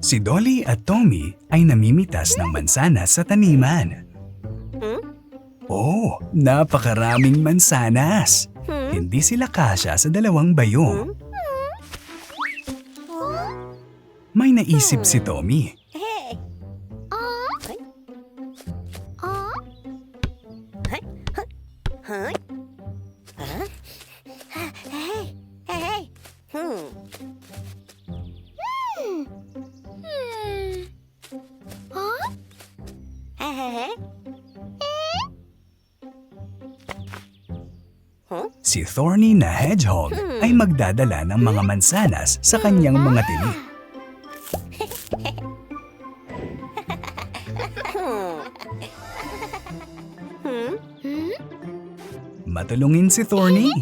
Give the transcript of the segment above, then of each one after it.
Si Dolly at Tommy ay namimitas ng mansanas sa taniman. Oh, napakaraming mansanas. Hindi sila kasya sa dalawang bayong. May naisip si Tommy. Si Thorny na hedgehog ay magdadala ng mga mansanas sa kanyang mga tili. Matulungin si Thorny.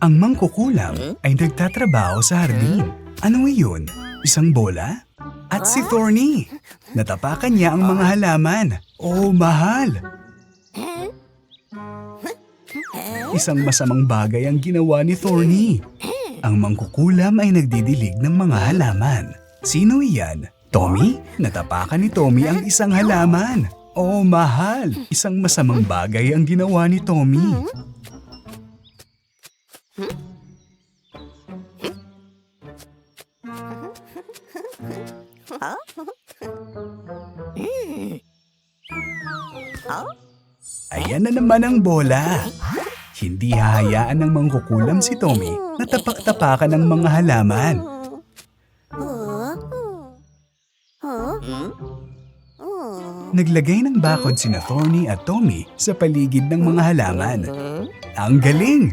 Ang mangkukulam ay nagtatrabaho sa hardin. Ano iyon? Isang bola? At si Thorny. Natapakan niya ang mga halaman. Oh, mahal! Isang masamang bagay ang ginawa ni Thorny. Ang mangkukulam ay nagdidilig ng mga halaman. Sino iyan? Tommy? Natapakan ni Tommy ang isang halaman. Oh, mahal! Isang masamang bagay ang ginawa ni Tommy. Ayan na naman ang bola. Hindi hahayaan ng mangkukulam si Tommy na tapak-tapakan ng mga halaman. Naglagay ng bakod sina Thorny at Tommy sa paligid ng mga halaman. Ang galing!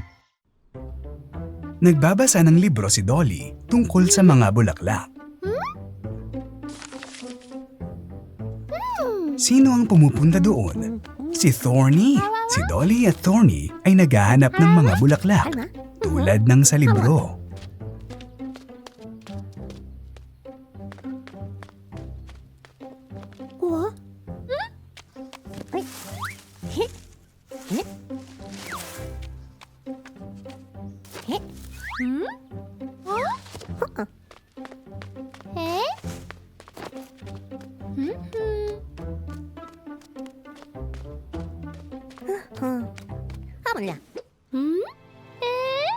Nagbabasa ng libro si Dolly tungkol sa mga bulaklak. Sino ang pumupunta doon? Si Thorny. Si Dolly at Thorny ay naghahanap ng mga bulaklak tulad ng sa libro. Hamonnya. Hmm? Eh?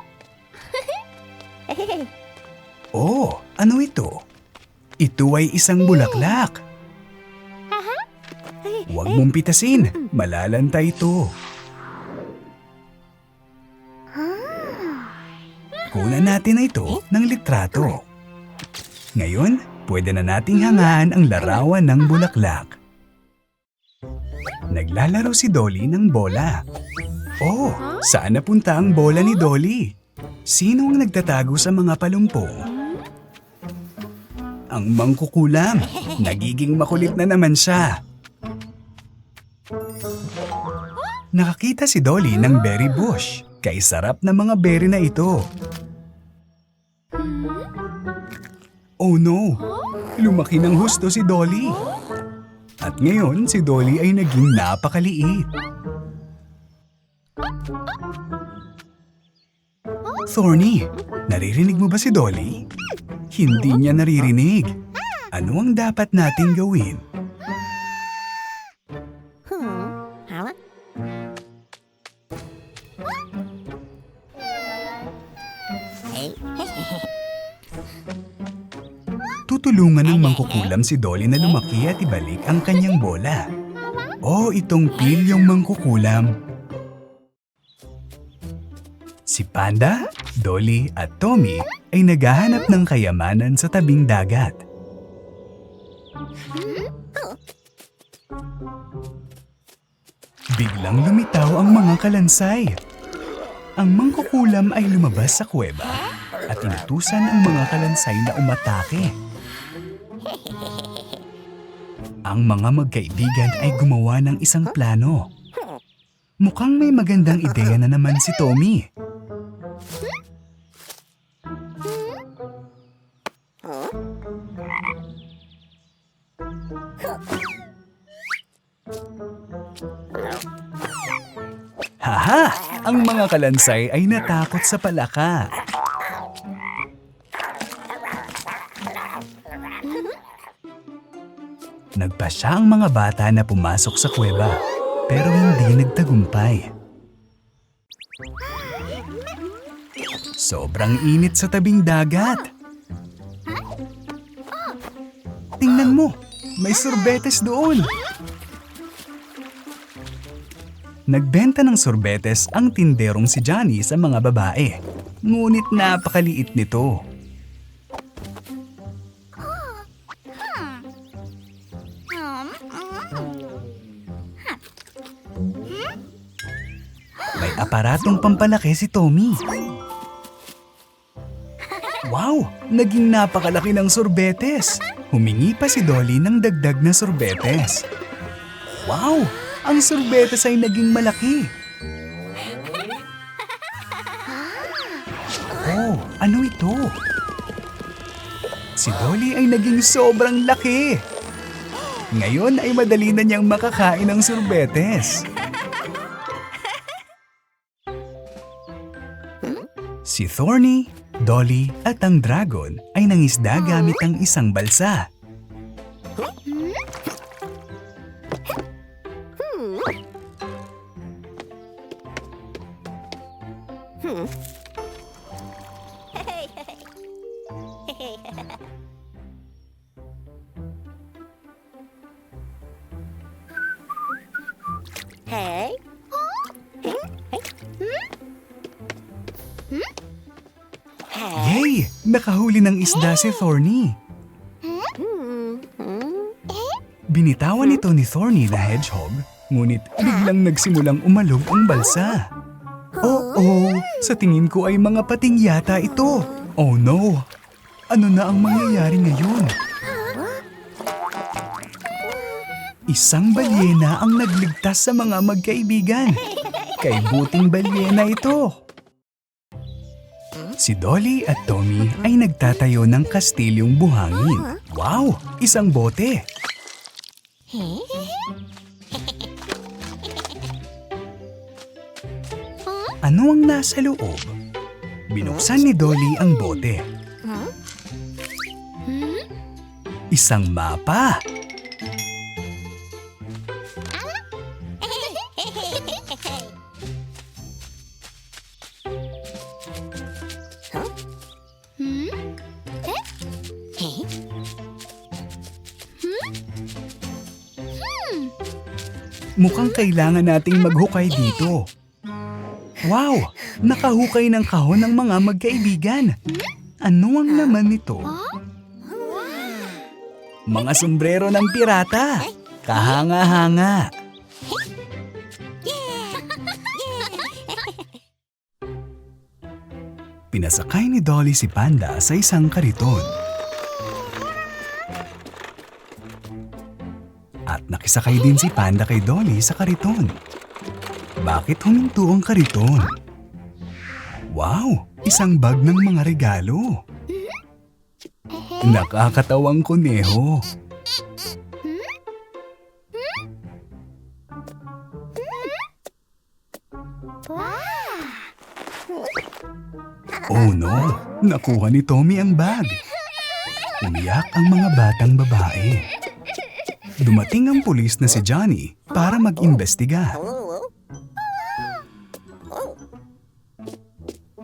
Oh, ano ito? Ito ay isang bulaklak. Huwag mong pitasin. Malalanta ito. Kunan natin na ito ng litrato. Ngayon, pwede na nating hangaan ang larawan ng bulaklak. Naglalaro si Dolly ng bola. Oh, saan napunta ang bola ni Dolly? Sino ang nagtatago sa mga palumpong? Ang mangkukulam. Nagiging makulit na naman siya. Nakakita si Dolly ng berry bush. Kay sarap na mga berry na ito. Oh no! Lumaki ng husto si Dolly. At ngayon si Dolly ay naging napakaliit. Thorny, naririnig mo ba si Dolly? Hindi niya naririnig. Ano ang dapat nating gawin? Tutulungan ng mangkukulam si Dolly na lumaki at ibalik ang kanyang bola. Oh, itong pilyong mangkukulam. Si Panda, Dolly at Tommy ay naghahanap ng kayamanan sa tabing dagat. Biglang lumitaw ang mga kalansay. Ang mangkukulam ay lumabas sa kuweba at inutusan ang mga kalansay na umatake. Ang mga magkaibigan ay gumawa ng isang plano. Mukhang may magandang ideya na naman si Tommy. Kalansay ay natakot sa palaka. Nagpasya ang mga bata na pumasok sa kuweba, pero hindi nagtagumpay. Sobrang init sa tabing dagat. Tingnan mo, may sorbetes doon. Nagbenta ng sorbetes ang tinderong si Johnny sa mga babae. Ngunit napakaliit nito. May aparatong pampalaki si Tommy. Wow! Naging napakalaki ng sorbetes. Humingi pa si Dolly ng dagdag na sorbetes. Wow! Ang sorbetes ay naging malaki. Oh, ano ito? Si Dolly ay naging sobrang laki. Ngayon ay madali na niyang makakain ng sorbetes. Si Thorny, Dolly at ang dragon ay nangisda gamit ang isang balsa. Hey. Yay! Nakahuli ng isda si Thorny. Binitawan nito ni Thorny na hedgehog, ngunit biglang nagsimulang umalog ang balsa. Oo, sa tingin ko ay mga pating yata ito. Oh no! Ano na ang mangyayari ngayon? Isang balyena ang nagligtas sa mga magkaibigan. Kay buting balyena ito. Si Dolly at Tommy ay nagtatayo ng kastilyong buhangin. Wow! Isang bote! Ano ang nasa loob? Binuksan ni Dolly ang bote. Isang mapa. Mukhang kailangan nating maghukay dito. Wow! Nakahukay ng kahon ng mga magkaibigan. Ano ang naman nito? Mga sombrero ng pirata. Kahanga-hanga. Pinasakay ni Dolly si Panda sa isang kariton. Nakisakay din si Panda kay Dolly sa kariton. Bakit huminto ang kariton? Wow! Isang bag ng mga regalo. Nakakatawang kuneho. Oh no! Nakuha ni Tommy ang bag. Umiyak ang mga batang babae. Dumating ang pulis na si Johnny para mag-imbestiga.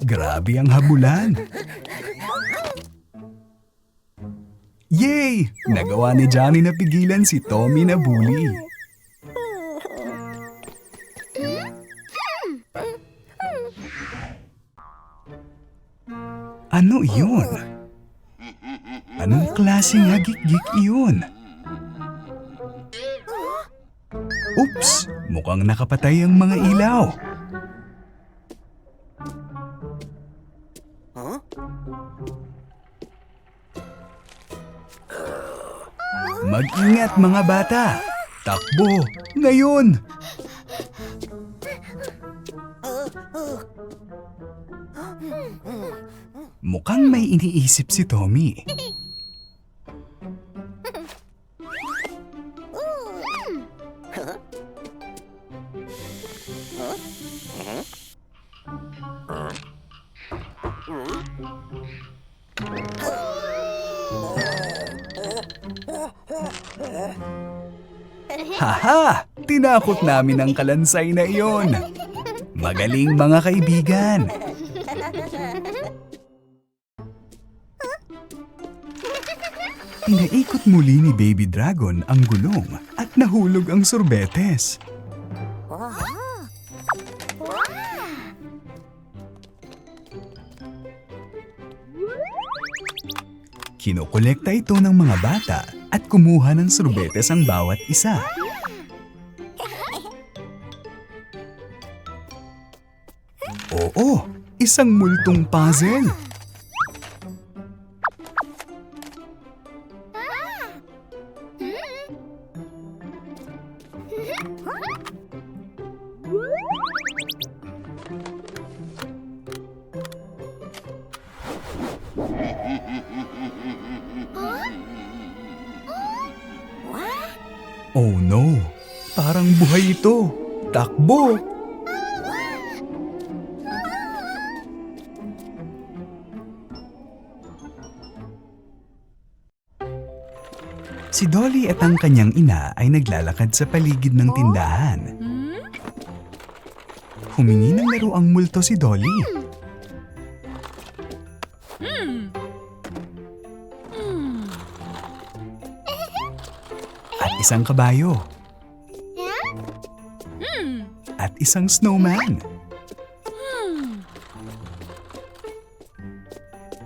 Grabe ang habulan. Yay! Nagawa ni Johnny na pigilan si Tommy na bully. Ano iyon? Anong klaseng hagik-gik iyon? Oops! Mukhang nakapatay ang mga ilaw. Mag-ingat mga bata! Takbo! Ngayon! Mukhang may iniisip si Tommy. Haha! Tinakot namin ang kalansay na iyon. Magaling mga kaibigan. Pinaikot muli ni Baby Dragon ang gulong at nahulog ang sorbetes. Kinokolekta ito ng mga bata at kumuha ng sorbetes ang bawat isa. Oo, isang multong puzzle. Si Dolly at ang kanyang ina ay naglalakad sa paligid ng tindahan. Humingi ng laro ang multo si Dolly. At isang kabayo. At isang snowman.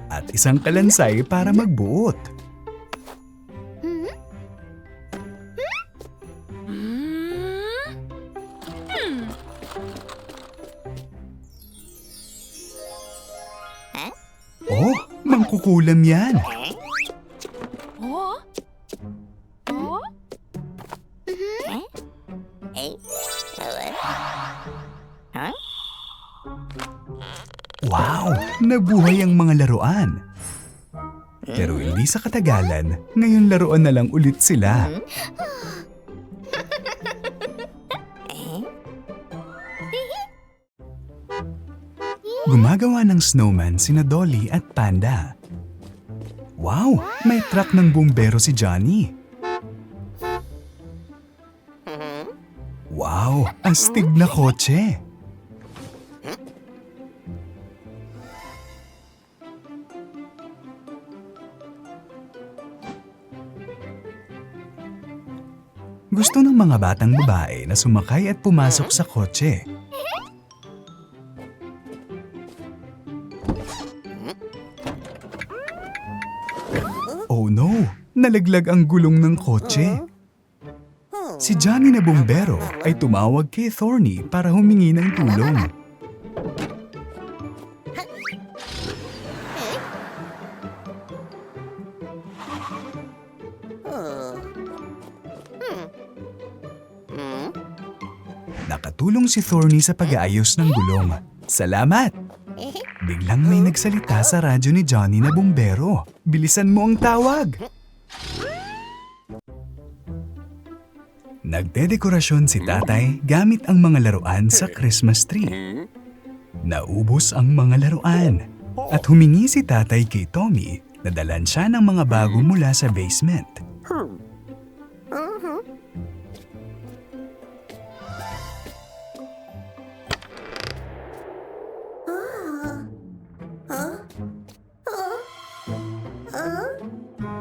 At isang kalansay para magbuot. Mangkukulam yan. Wow, nabuhay ang mga laruan. Pero hindi sa katagalan, ngayon laruan na lang ulit sila. Gumagawa ng snowman sina Dolly at Panda. Wow, may truck ng bumbero si Johnny. Wow, astig na kotse. Gusto ng mga batang babae na sumakay at pumasok sa kotse. Nalaglag ang gulong ng kotse. Si Johnny na bumbero ay tumawag kay Thorny para humingi ng tulong. Nakatulong si Thorny sa pag-aayos ng gulong. Salamat! Biglang may nagsalita sa radyo ni Johnny na bumbero. Bilisan mo ang tawag! Nagdedekorasyon si tatay gamit ang mga laruan sa Christmas tree. Naubos ang mga laruan at humingi si tatay kay Tommy na dalan siya ng mga bago mula sa basement.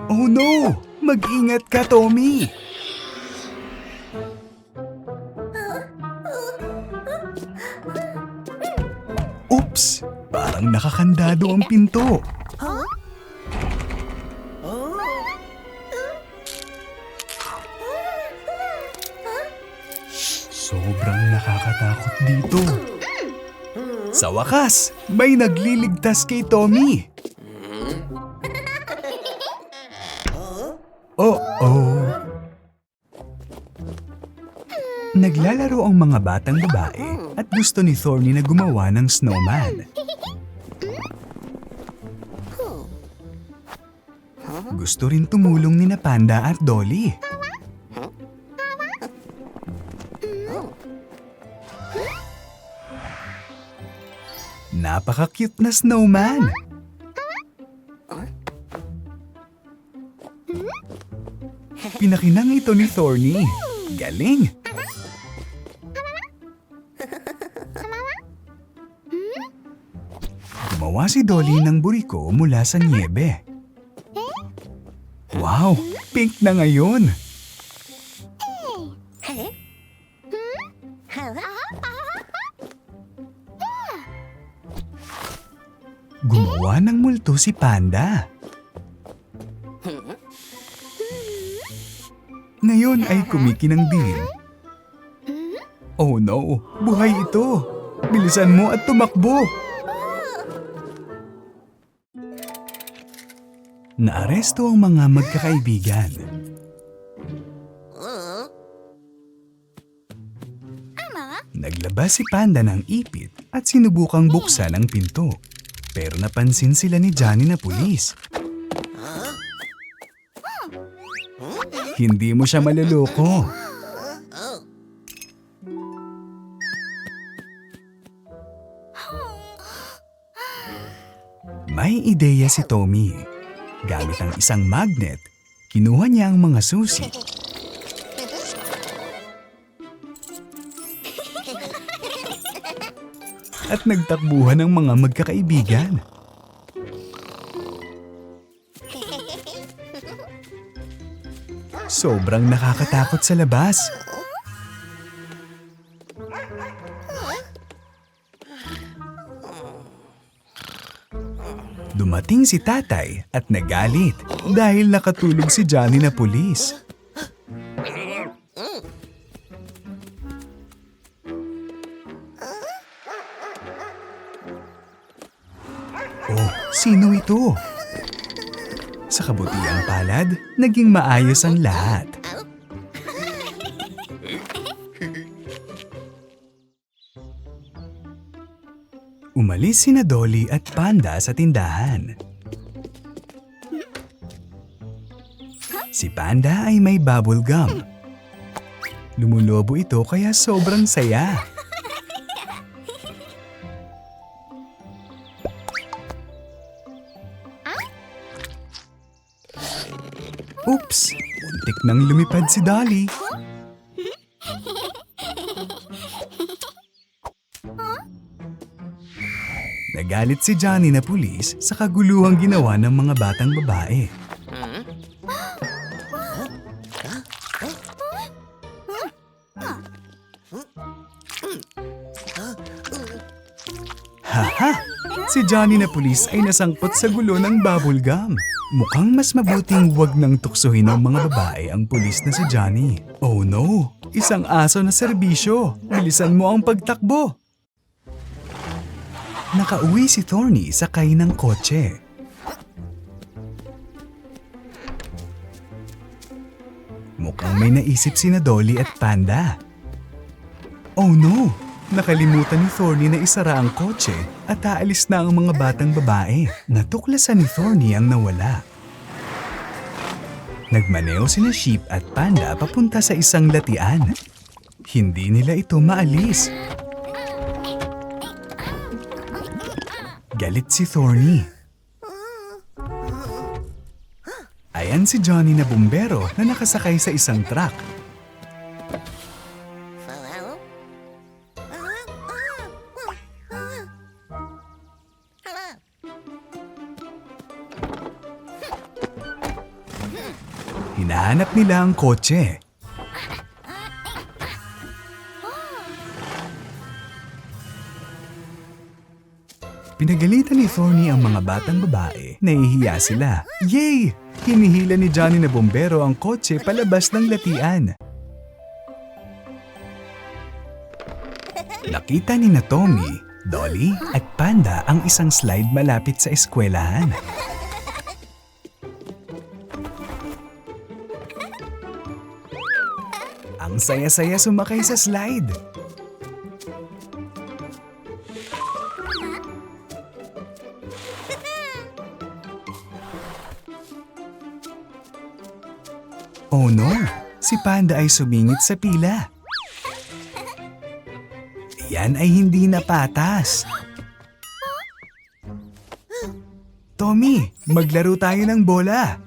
Oh no! Mag-ingat ka, Tommy! Parang nakakandado ang pinto. Sobrang nakakatakot dito. Sa wakas, may nagliligtas kay Tommy. Oh-oh. Naglalaro ang mga batang babae at gusto ni Thorny na gumawa ng snowman. Gusto rin tumulong ni na Panda at Dolly. Napaka-cute na snowman. Pinakinang ito ni Thorny. Galing! Gumawa si Dolly ng buriko mula sa niebe. Wow! Pink na ngayon! Gumawa ng multo si Panda. Ngayon ay kumikinang din. Oh no, buhay ito. Bilisan mo at tumakbo. Naaresto ang mga magkakaibigan. Naglabas si Panda ng ipit at sinubukang buksan ang pinto. Pero napansin sila ni Johnny na pulis. Hindi mo siya maluloko. May ideya si Tommy. Gamit ang isang magnet, kinuha niya ang mga susi at nagtakbuhan ng mga magkakaibigan. Sobrang nakakatakot sa labas. Dumating si tatay at nagalit dahil nakatulog si Johnny na pulis. Oh, sino ito? Sa kabutiang palad, naging maayos ang lahat. Umalis sina Dolly at Panda sa tindahan. Si Panda ay may bubble gum. Lumulobo ito kaya sobrang saya. Oops! Muntik nang lumipad si Dolly. Nagalit si Johnny na pulis sa kaguluhang ginawa ng mga batang babae. Haha! Si Johnny na pulis ay nasangkot sa gulo ng bubble gum. Mukhang mas mabuting wag nang tuksohin ng mga babae ang pulis na si Johnny. Oh no! Isang aso na serbisyo! Bilisan mo ang pagtakbo! Nakauwi si Thorny sakay ng kotse. Mukhang may naisip si na Dolly at Panda. Oh no! Nakalimutan ni Thorny na isara ang kotse at aalis na ang mga batang babae. Natuklasan ni Thorny ang nawala. Nagmaneo sina Sheep at Panda papunta sa isang latian. Hindi nila ito maalis. Galit si Thorny. Ayan si Johnny na bumbero na nakasakay sa isang truck. Hinahanap nila ang kotse. Pinagalitan ni Thorny ang mga batang babae. Nahihiya sila. Yay! Hinihila ni Johnny na bombero ang kotse palabas ng latian. Nakita ni na Tommy, Dolly at Panda ang isang slide malapit sa eskwelahan. Ang saya-saya sumakay sa slide. si Panda ay sumingit sa pila. Yan ay hindi na patas. Tommy, maglaro tayo ng bola.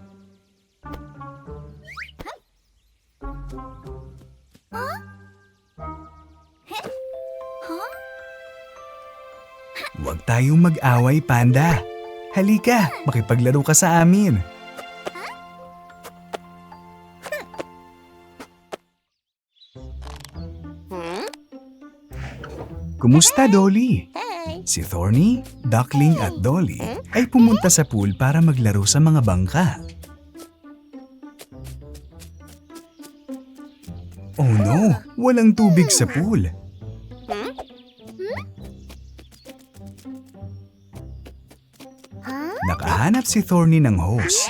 Huwag tayong mag-away, Panda. Halika, makipaglaro ka sa amin. Kumusta, Dolly? Si Thorny, Duckling at Dolly ay pumunta sa pool para maglaro sa mga bangka. Oh no, walang tubig sa pool. Nakahanap si Thorny ng hose.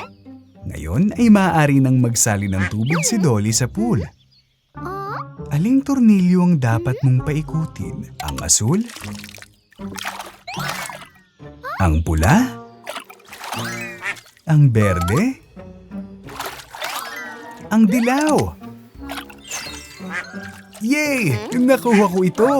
Ngayon ay maaari nang magsali ng tubig si Dolly sa pool. Oh? Aling tornilyo ang dapat mong paikutin? Ang asul? Ang pula? Ang berde? Ang dilaw? Yay! Nakuha ko ito!